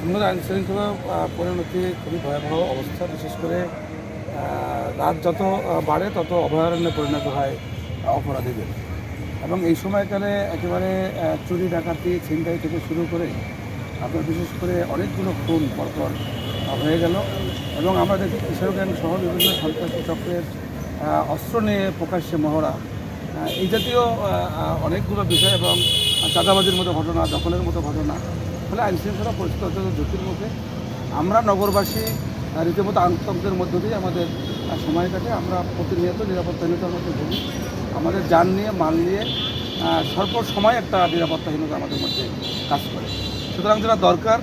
সুন্দর আইন শৃঙ্খলা পরিণতি খুবই ভয়াবহ অবস্থা। বিশেষ করে রাত যত বাড়ে, তত অভয়ারণ্যে পরিণত হয় অপরাধীদের। এবং এই সময়কালে একেবারে চুরি, ডাকাতি, ছিনতাই থেকে শুরু করে, আপনার বিশেষ করে অনেকগুলো খুন পরপর হয়ে গেল। এবং আমরা দেখি কিশোর গ্যাং সহ বিভিন্ন সন্ত্রাসী চক্রের অস্ত্র নিয়ে প্রকাশ্যে মহড়া এই জাতীয় অনেকগুলো বিষয় এবং চাঁদাবাজির মতো ঘটনা, দখলের মতো ঘটনা ফলে আইন শৃঙ্খলা পরিস্থিতি অত্যন্ত ঝুঁকির মুখে আমরা নগরবাসী রীতিমতো আতঙ্কের মধ্য দিয়ে আমাদের সময় কাটে। আমরা প্রতিনিয়ত নিরাপত্তাহীনতার মধ্যে ভুগি। আমাদের যান নিয়ে মাল নিয়ে আহ, স্বল্প সময় একটা নিরাপত্তাহীনতা আমাদের মধ্যে কাজ করে। সুতরাং যেটা দরকার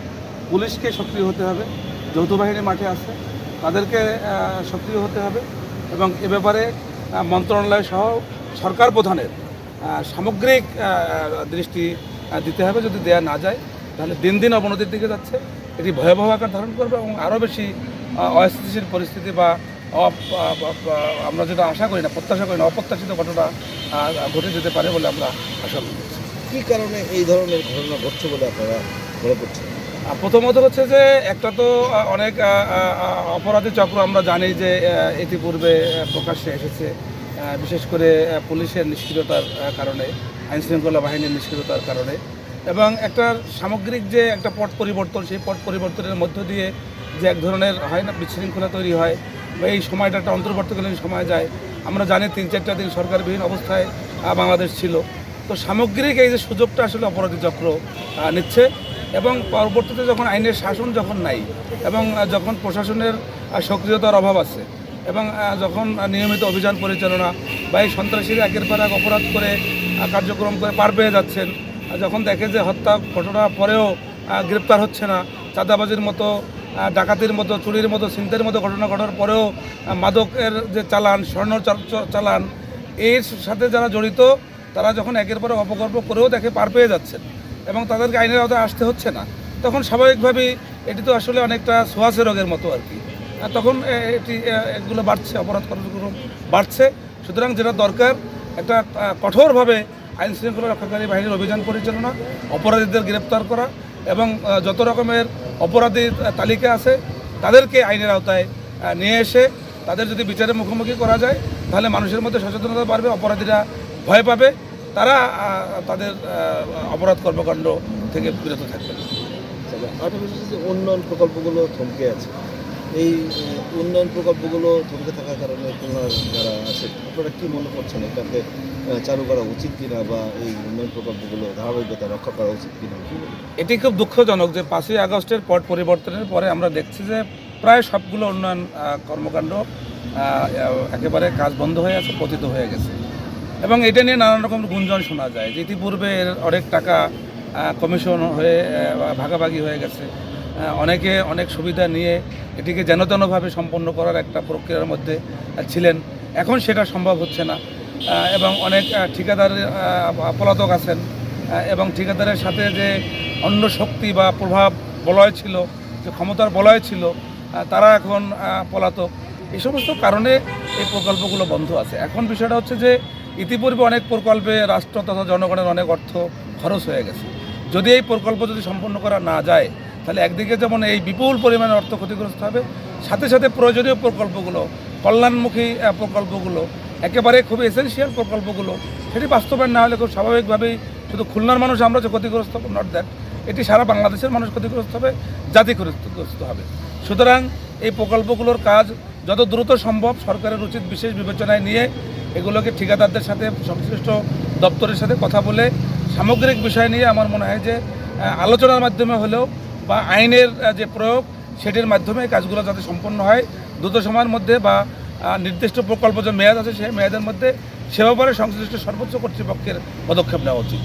পুলিশকে সক্রিয় হতে হবে যৌথ বাহিনী মাঠে আছে তাদেরকে সক্রিয় হতে হবে এবং এ ব্যাপারে মন্ত্রণালয় সহ সরকার প্রধানের সামগ্রিক দৃষ্টি দিতে হবে যদি দেয়া না যায়। তাহলে দিন দিন অবনতির দিকে যাচ্ছে। এটি ভয়াবহ আকার ধারণ করবে এবং আরও বেশি অস্থিতিশীল পরিস্থিতি বা আমরা যেটা আশা করি না প্রত্যাশা করি না অপ্রত্যাশিত ঘটনা ঘটে যেতে পারে বলে আমরা আশা করছি কি কারণে এই ধরনের ঘটনা ঘটছে বলে আপনারা মনে করছেন? প্রথমত হচ্ছে যে একটা তো অনেক অপরাধী চক্র আমরা জানি যে ইতিপূর্বে প্রকাশ্যে এসেছে বিশেষ করে পুলিশের নিষ্ক্রিয়তার কারণে আইন শৃঙ্খলা বাহিনীর নিষ্ক্রিয়তার কারণে। এবং একটা সামগ্রিক যে একটা পট পরিবর্তন, সেই পট পরিবর্তনের মধ্য দিয়ে যে এক ধরনের হয় না বিশৃঙ্খলা তৈরি হয় বা এই সময়টা একটা অন্তর্বর্তীকালীন সময় যায়। আমরা জানি তিন চারটা দিন সরকারবিহীন অবস্থায় বাংলাদেশ ছিল। তো সামগ্রিক এই যে সুযোগটা আসলে অপরাধী চক্র নিচ্ছে এবং পরবর্তীতে যখন আইনের শাসন যখন নাই এবং যখন প্রশাসনের সক্রিয়তার অভাব আছে এবং যখন নিয়মিত অভিযান পরিচালনা বা এই সন্ত্রাসীরা একের পর এক অপরাধ করে কার্যক্রম করে পার পেয়ে যাচ্ছেন যখন দেখে যে হত্যা ঘটনা পরেও গ্রেপ্তার হচ্ছে না, চাঁদাবাজির মতো ডাকাতির মতো, চুরির মতো, ছিনতাইয়ের মতো ঘটনা ঘটার পরেও মাদকের যে চালান স্বর্ণ চালান, এর সাথে যারা জড়িত, তারা যখন একের পর এক করেও দেখে পার পেয়ে যাচ্ছেন এবং তাদেরকে আইনের আওতায় আসতে হচ্ছে না, তখন স্বাভাবিকভাবেই এটি তো আসলে অনেকটা সোয়াশে রোগের মতো আর কি। তখন এটি এগুলো বাড়ছে, অপরাধ কার্যক্রম বাড়ছে। সুতরাং যেটা দরকার, একটা কঠোরভাবে আইন শৃঙ্খলা রক্ষাকারী বাহিনীর অভিযান পরিচালনা অপরাধীদের গ্রেপ্তার করা এবং যত রকমের অপরাধীর তালিকা আছে তাদেরকে আইনের আওতায় নিয়ে এসে তাদের যদি বিচারের মুখোমুখি করা যায় তাহলে মানুষের মধ্যে সচেতনতা বাড়বে অপরাধীরা ভয় পাবে তারা তাদের অপরাধ কর্মকাণ্ড থেকে বিরত থাকবে তবে আরেকটা বিষয় হচ্ছে যে উন্নয়ন প্রকল্পগুলো থমকে আছে এই উন্নয়ন প্রকল্পগুলো থমকে থাকার কারণে খুলনার যারা আছে, আপনারা কি মনে করছেন এটাকে চালু করা উচিত কিনা বা এই উন্নয়ন প্রকল্পগুলো ধারাবাহিকতা রক্ষা করা উচিত কিনা? এটি খুব দুঃখজনক যে পাঁচই আগস্টের পট পরিবর্তনের পরে আমরা দেখছি যে প্রায় সবগুলো উন্নয়ন কর্মকাণ্ড একেবারে কাজ বন্ধ হয়ে আছে, পতিত হয়ে গেছে এবং এটা নিয়ে নানান রকম গুঞ্জন শোনা যায় যে ইতিপূর্বে এর অনেক টাকা কমিশন হয়ে ভাগাভাগি হয়ে গেছে অনেকে অনেক সুবিধা নিয়ে এটিকে যেন তেনভাবে সম্পন্ন করার একটা প্রক্রিয়ার মধ্যে ছিলেন। এখন সেটা সম্ভব হচ্ছে না। এবং অনেক ঠিকাদার পলাতক আছেন। এবং ঠিকাদারের সাথে যে অন্য শক্তি বা প্রভাব বলয় ছিল, যে ক্ষমতার বলয় ছিল তারা এখন পলাতক। এই সমস্ত কারণে এই প্রকল্পগুলো বন্ধ আছে। এখন বিষয়টা হচ্ছে যে, ইতিপূর্বে অনেক প্রকল্পে রাষ্ট্র তথা জনগণের অনেক অর্থ খরচ হয়ে গেছে। যদি এই প্রকল্প যদি সম্পন্ন করা না যায় তাহলে একদিকে যেমন এই বিপুল পরিমাণে অর্থ ক্ষতিগ্রস্ত হবে, সাথে সাথে প্রয়োজনীয় প্রকল্পগুলো, কল্যাণমুখী প্রকল্পগুলো, একেবারে খুব এসেন্সিয়াল প্রকল্পগুলো, সেটি বাস্তবায়ন না হলে খুব স্বাভাবিকভাবেই শুধু খুলনার মানুষ আমরা যে ক্ষতিগ্রস্ত নট দ্যাট এটি সারা বাংলাদেশের মানুষ ক্ষতিগ্রস্ত হবে, জাতি ক্ষতিগ্রস্ত হবে। সুতরাং এই প্রকল্পগুলোর কাজ যত দ্রুত সম্ভব সরকারের উচিত বিশেষ বিবেচনায় নিয়ে এগুলোকে ঠিকাদারদের সাথে, সংশ্লিষ্ট দপ্তরের সাথে কথা বলে সামগ্রিক বিষয় নিয়ে আমার মনে হয় যে আলোচনার মাধ্যমে হলেও বা আইনের যে প্রয়োগ, সেটির মাধ্যমে কাজগুলো যাতে সম্পন্ন হয়। দ্রুত সময়ের মধ্যে বা নির্দিষ্ট প্রকল্প যে মেয়াদ আছে, সেই মেয়াদের মধ্যে সে ব্যাপারে সংশ্লিষ্ট সর্বোচ্চ কর্তৃপক্ষের পদক্ষেপ নেওয়া উচিত।